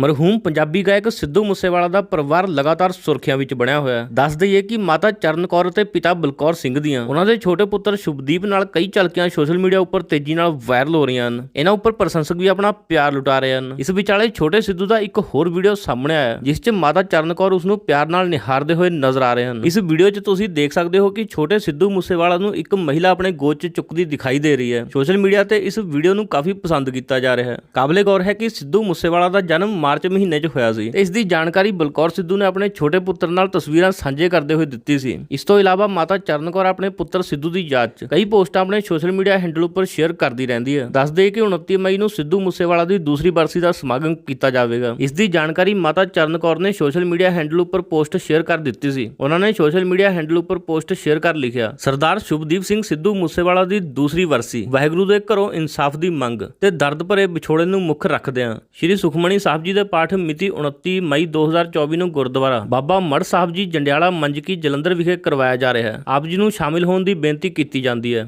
ਮਰਹੂਮ ਪੰਜਾਬੀ ਗਾਇਕ ਸਿੱਧੂ ਮੂਸੇਵਾਲਾ ਦਾ ਪਰਿਵਾਰ ਲਗਾਤਾਰ ਸੁਰਖੀਆਂ ਵਿੱਚ ਬਣਿਆ ਹੋਇਆ ਹੈ। ਦੱਸ ਦਈਏ ਕਿ ਮਾਤਾ ਚਰਨ ਕੌਰ ਅਤੇ ਪਿਤਾ ਬਲਕੌਰ ਸਿੰਘ ਦੀਆਂ ਉਹਨਾਂ ਦੇ ਛੋਟੇ ਪੁੱਤਰ ਸ਼ੁਭਦੀਪ ਨਾਲ ਕਈ ਝਲਕੀਆਂ ਸੋਸ਼ਲ ਮੀਡੀਆ ਉੱਪਰ ਤੇਜ਼ੀ ਨਾਲ ਵਾਇਰਲ ਹੋ ਰਹੀਆਂ ਹਨ। ਇਹਨਾਂ ਉੱਪਰ ਪ੍ਰਸ਼ੰਸਕ ਵੀ ਆਪਣਾ ਪਿਆਰ ਲੁਟਾ ਰਹੇ ਹਨ। ਇਸ ਵਿਚਾਲੇ ਛੋਟੇ ਸਿੱਧੂ ਦਾ ਇੱਕ ਹੋਰ ਵੀਡੀਓ ਸਾਹਮਣੇ ਆਇਆ ਜਿਸ 'ਚ ਮਾਤਾ ਚਰਨ ਕੌਰ ਉਸ ਨੂੰ ਪਿਆਰ ਨਾਲ ਨਿਹਾਰਦੇ ਹੋਏ ਨਜ਼ਰ ਆ ਰਹੇ ਹਨ। ਇਸ ਵੀਡੀਓ 'ਚ ਤੁਸੀਂ ਦੇਖ ਸਕਦੇ ਹੋ ਕਿ ਛੋਟੇ ਸਿੱਧੂ ਮੂਸੇਵਾਲਾ ਨੂੰ ਇੱਕ ਮਹਿਲਾ ਆਪਣੇ ਗੋਦ 'ਚ ਚੁੱਕਦੀ ਦਿਖਾਈ ਦੇ ਰਹੀ ਹੈ। ਸੋਸ਼ਲ ਮੀਡੀਆ ਤੇ ਇਸ ਵੀਡੀਓ ਨੂੰ ਕਾਫੀ ਪਸੰਦ ਕੀਤਾ ਜਾ ਰਿਹਾ ਹੈ। ਕਾਬਲੇ ਗੌਰ ਹੈ ਕਿ ਸਿੱਧੂ ਮੂਸੇਵਾਲਾ ਦਾ ਜਨਮ ਮਾਰਚ ਮਹੀਨੇ 'ਚ ਹੋਇਆ ਸੀ। ਤੇ ਇਸ ਦੀ ਜਾਣਕਾਰੀ ਬਲਕੌਰ ਸਿੱਧੂ ਨੇ ਆਪਣੇ ਛੋਟੇ ਪੁੱਤਰ ਨਾਲ ਤਸਵੀਰਾਂ ਸਾਂਝੇ ਕਰਦੇ ਹੋਏ ਦਿੱਤੀ ਸੀ। ਇਸ ਤੋਂ ਇਲਾਵਾ ਮਾਤਾ ਚਰਨ ਆਪਣੇ ਪੁੱਤਰ ਸਿੱਧੂ ਦੀ ਯਾਦ 'ਚ ਕਈ ਪੋਸਟਾਂ ਆਪਣੇ ਸੋਸ਼ਲ ਮੀਡੀਆ ਹੈਂਡਲ ਉੱਪਰ ਸ਼ੇਅਰ ਕਰਦੀ ਰਹਿੰਦੀ ਹੈ। ਦੱਸ ਦੇ ਕਿ 29 ਮਈ ਨੂੰ ਸਿੱਧੂ ਮੂਸੇਵਾਲਾ ਦੀ ਦੂਸਰੀ ਬਰਸੀ ਦਾ ਸਮਾਗਮ ਕੀਤਾ ਜਾਵੇਗਾ। ਇਸ ਦੀ ਜਾਣਕਾਰੀ ਮਾਤਾ ਚਰਨ ਕੌਰ ਨੇ ਸੋਸ਼ਲ ਮੀਡੀਆ ਹੈਂਡਲ ਉੱਪਰ ਪੋਸਟ ਸ਼ੇਅਰ ਕਰ ਦਿੱਤੀ ਸੀ। ਉਹਨਾਂ ਨੇ ਸੋਸ਼ਲ ਮੀਡੀਆ ਹੈਂਡਲ ਉੱਪਰ ਪੋਸਟ ਸ਼ੇਅਰ ਕਰ ਲਿਖਿਆ, ਸਰਦਾਰ ਸ਼ੁਭਦੀਪ ਸਿੰਘ ਸਿੱਧੂ ਮੂਸੇਵਾਲਾ ਦੀ ਦੂਸਰੀ ਵਰਸੀ ਵਾਹਿਗੁਰੂ ਦੇ ਘਰੋਂ ਇਨਸਾਫ ਦੀ ਮੰਗ ਤੇ ਦਰਦ ਭਰੇ ਵਿਛੋੜੇ ਨੂੰ ਮੁੱਖ ਰੱਖਦਿਆਂ ਸ੍ਰੀ ਸੁਖਮਣੀ ਸਾਹਿਬ ਜੀ ਦੇ ਪਾਠ ਮਿਤੀ 29 ਮਈ 2024 ਨੂੰ ਗੁਰਦੁਆਰਾ ਬਾਬਾ ਮੜ ਸਾਹਿਬ ਜੀ ਜੰਡਿਆਲਾ ਮੰਜਕੀ ਜਲੰਧਰ ਵਿਖੇ ਕਰਵਾਇਆ ਜਾ ਰਿਹਾ ਹੈ। ਆਪ ਜੀ ਨੂੰ ਸ਼ਾਮਿਲ ਹੋਣ ਦੀ ਬੇਨਤੀ ਕੀਤੀ ਜਾਂਦੀ ਹੈ।